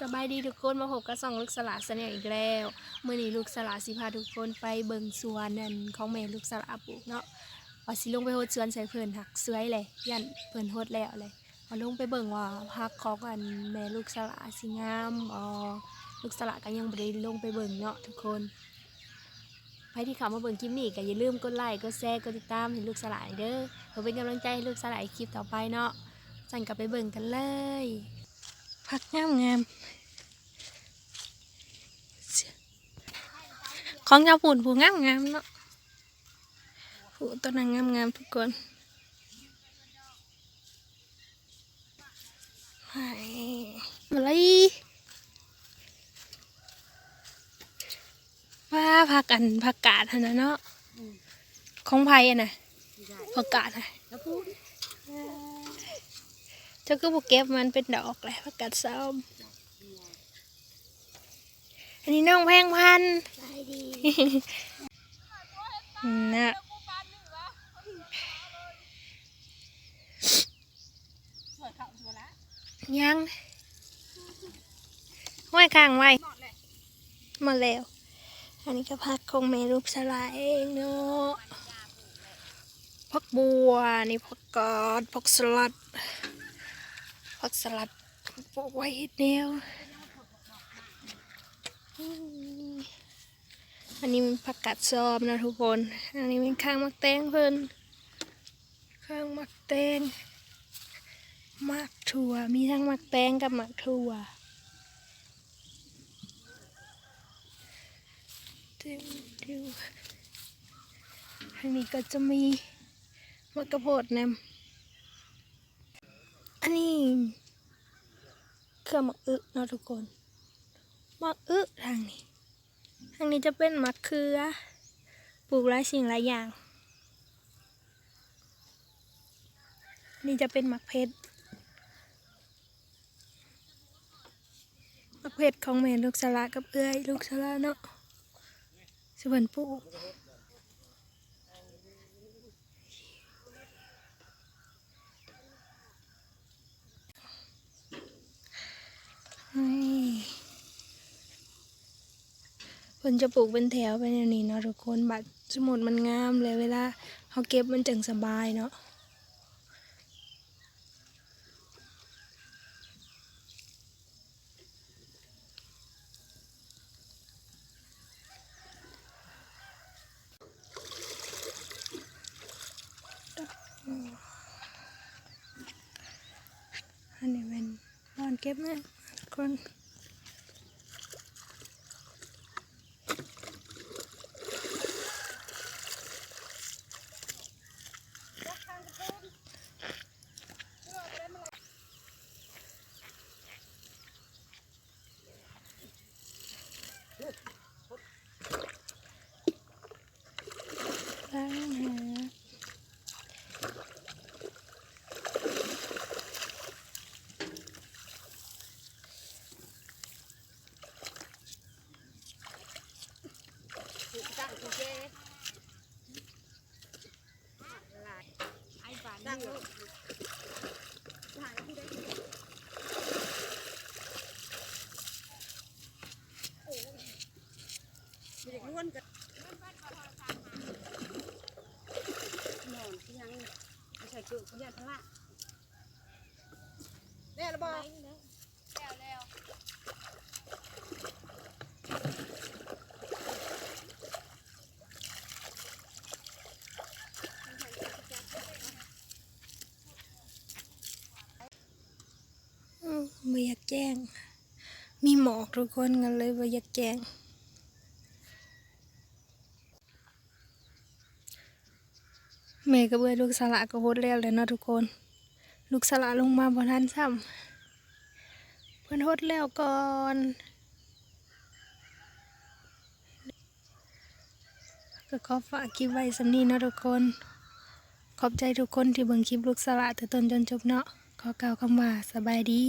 สบายดีทุกคนมาพบกับส่องลูกสลาเสนออีกแล้วเมื่อนี้ลูกสลาสิพาทุกคนไปเบิ่งสวนนั่นของแม่ลูกสลาปลูกเนาะว่าสิลงไปโฮดสวนใส่เพิ่นหักสวยเลยยันเพิ่นโฮดแล้วเลยมาลงไปเบิ่งว่าพักของอันแม่ลูกสลาสิงามบ่ลูกสลาก็ยังบ่ได้ลงไปเบิ่งเนาะทุกคนใครที่เข้ามาเบิ่งคลิปนี้ก็อย่าลืมกดไลค์กดแชร์กดติดตามให้ลูกสลาเด้อเพื่อเป็นกำลังใจให้ลูกสลาคลิปต่อไปเนาะสั่นกลับไปเบิ่งกันเลย พักงามงามของชาวปุ่นผู้งามงามเนาะผู้ตัวนั้นงามงามทุกคนไห้มาเลยว่าพักกันพักกาดหั่นนะเนาะของไผ่อะนะพักกาดอะแล้วพูด เจ้าก็บอกเก็บมันเป็นดอกเลยพักกาดซ้อมอันนี้น้องแพงพันธุ์ใจดีนะยังห้อยข้างไว้มาแล้ว อันนี้ก็พักของเมรูปสลายเองเนาะพักบัวนี่พักกอดพักสลัด พักสลัดปลูกไว้เดียวอันนี้มันผักกาดซอมนะทุกคน อันนี้เป็นข้างมักแตงเพิ่นข้างมักแตงมักถั่ว มีทั้งมักแตงกับมักถั่วเต็มดูทางนี้ก็จะมีมะกระโพดนำอั นนี้เครื่องมักอึเนาะทุกคนมักอึทางนี้ ทางนี้จะเป็นมะเขือปลูกหลายสิ่งหลายอย่าง นี่จะเป็นมะเพชรมะเพชรของแม่ลูกสละกับเอื้อยลูกสละเนาะสวนปลูก เพิ่นจะปลูกเป็นแถวเป็นอย่างนี้เนาะทุกคนบัดสมุดมันงามเลยเวลาเขาเก็บมันจังสบายเนาะอันนี้เป็นบอนเก็บนะทุกคน ล้างหา ตั้งกูเจ๊ไอ้บ้านตั้งลูกถ่ายที่ได้โอ้ยมี เด็กล้วนกันนอนที่ยังไม่ใช่คือเขาอยากทะละแน่ละบ่แล้วแล้ว อืมไม่อยากแจ้ง มีหมอกทุกคนกันเลยไม่อยากแจ้งแม่กับเบื่อลูกสละก็โหดแล้วเลยเนาะทุกคน ลูกสละลงมาบนทันซ้ำเพื่อนโหดแล้วก่อนก็ขอฝากคลิปไว้สำนี้เนาะทุกคน ขอบใจทุกคนที่เบิ่งคลิปลูกสละแต่ต้นจนจบเนาะขอกล่าวคำว่าสบายดี